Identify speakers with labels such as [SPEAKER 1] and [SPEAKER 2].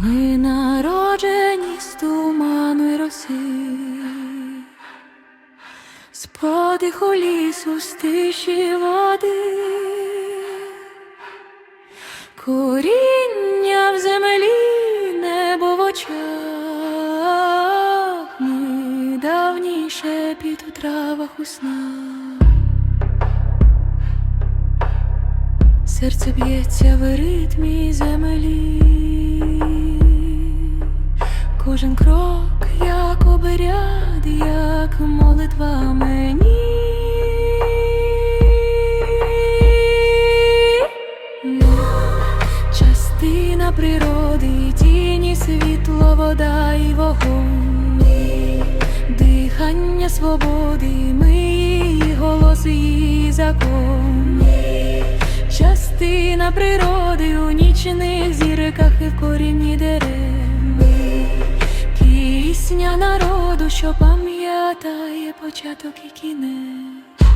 [SPEAKER 1] Ми народжені з туману й роси, з подиху лісу, з тиші води, коріння в землі, небо в очах, ми давній шепіт у травах у снах. Серце б'ється в ритмі землі, кожен крок, як оберяд, як молитва мені. Частина природи, тіні, світло, вода і вогонь, дихання свободи, ми її голос, її закон. Частина природи у нічних зірках і в корінні народу, що пам'ятає початок і кінець.